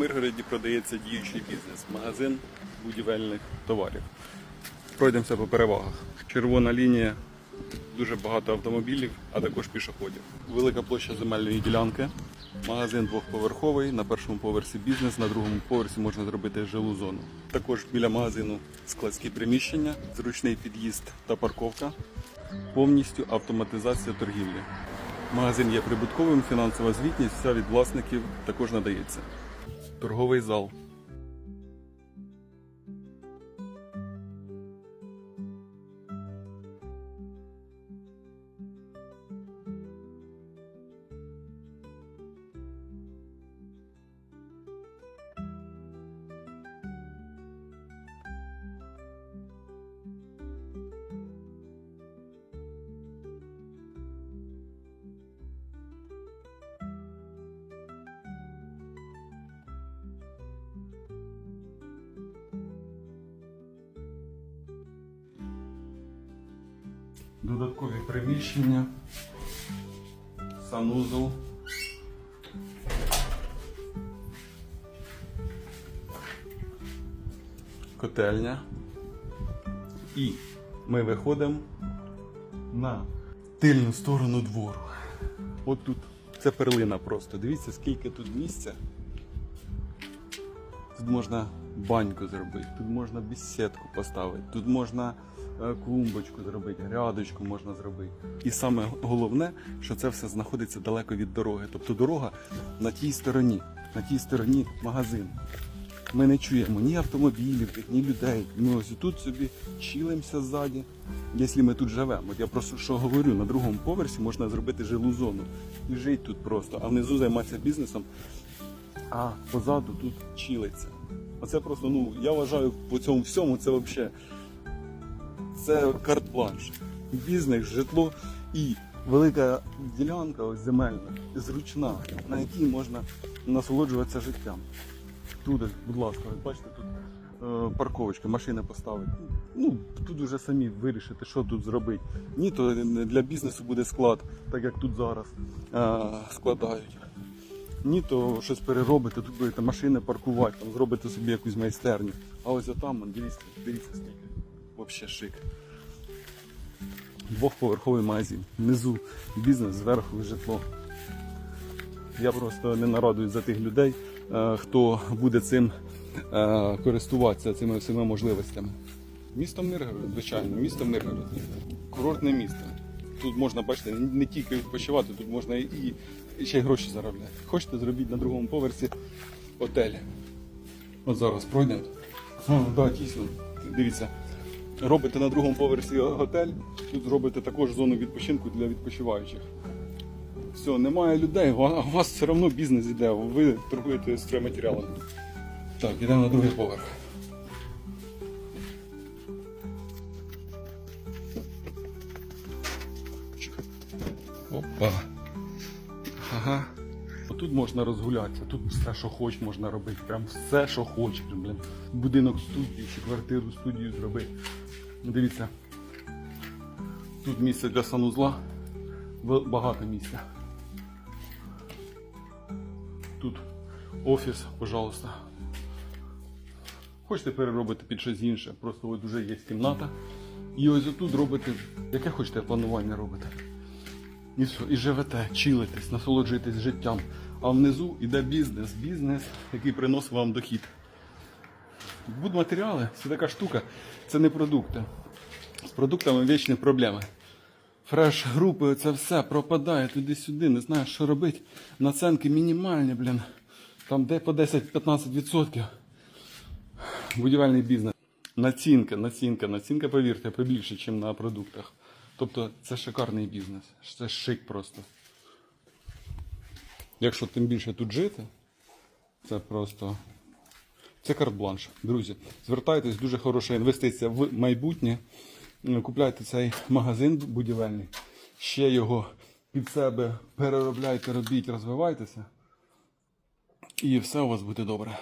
Миргороді продається діючий бізнес, магазин будівельних товарів. Пройдемося по перевагах. Червона лінія, дуже багато автомобілів, а також пішоходів. Велика площа земельної ділянки. Магазин двохповерховий, на першому поверсі бізнес, на другому поверсі можна зробити жилу зону. Також біля магазину складські приміщення, зручний під'їзд та парковка, повністю автоматизація торгівлі. Магазин є прибутковим, фінансова звітність вся від власників також надається. Торговий зал. Додаткові приміщення, санузел. Котельня. І ми виходимо на тильну сторону двору. От тут це перлина просто. Дивіться, скільки тут місця. Тут можна баньку зробити, тут можна бесідку поставити, тут можна клумбочку зробити, грядочку можна зробити. І саме головне, що це все знаходиться далеко від дороги. Тобто дорога на тій стороні, на тій стороні магазин. Ми не чуємо ні автомобілів, ні людей. Ми ось тут собі чилимося ззаді, якщо ми тут живемо. От я просто що говорю, на другому поверсі можна зробити жилу зону і жити тут просто, а внизу займатися бізнесом а позаду тут чилиться. Оце просто, ну, я вважаю, по цьому всьому це взагалі це карт-бланш. Бізнес, житло і велика ділянка ось земельна, зручна, на якій можна насолоджуватися життям. Тут, будь ласка, бачите, тут е, парковочка, машини поставити. Ну, тут вже самі вирішите, що тут зробити. Ні, то для бізнесу буде склад, так як тут зараз е, складають ні, то щось переробите, тут будете машини паркувати, там зробите собі якусь майстерню. А ось отам, дивіться, дивіться скільки. Взагалі шик. Двохповерховий магазин. Внизу бізнес, зверху житло. Я просто не нарадую за тих людей, е, хто буде цим е, користуватися цими всіма можливостями. Місто Миргород, звичайно, місто Миргород. Курортне місто. Тут можна, бачите, не тільки відпочивати, тут можна і, і ще й гроші заробляти. Хочете, зробіть на другому поверсі отель. От зараз пройдемо. О, да, дійсно. Дивіться. Робите на другому поверсі готель, тут зробите також зону відпочинку для відпочиваючих. Все, немає людей, у вас все одно бізнес іде, ви торгуєте стройматеріалами. Так, йдемо на другий поверх. Опа. Ага. Тут можна розгулятися, тут все, що хоч можна робити. Прям все, що хочеш. Блін. Будинок студію чи квартиру студію зробити. Дивіться. Тут місце для санузла. Багато місця. Тут офіс, пожалуйста. Хочете переробити під щось інше, просто ось вже є кімната. І ось тут робите, яке хочете планування робите. І все, і живете, чилитесь, насолоджуєтесь життям. А внизу йде бізнес, бізнес, який приносить вам дохід. Будматеріали це така штука, це не продукти. З продуктами вічні проблеми. Фреш групи, це все пропадає туди-сюди, не знаєш, що робити. Наценки мінімальні, блін. Там де по 10-15%. Будівельний бізнес. Націнка, націнка, націнка, повірте, побільше, ніж на продуктах. Тобто це шикарний бізнес. Це шик просто. Якщо тим більше тут жити, це просто. Це карт-бланш. Друзі, звертайтесь, дуже хороша інвестиція в майбутнє. Купляйте цей магазин будівельний, ще його під себе переробляйте, робіть, розвивайтеся. І все у вас буде добре.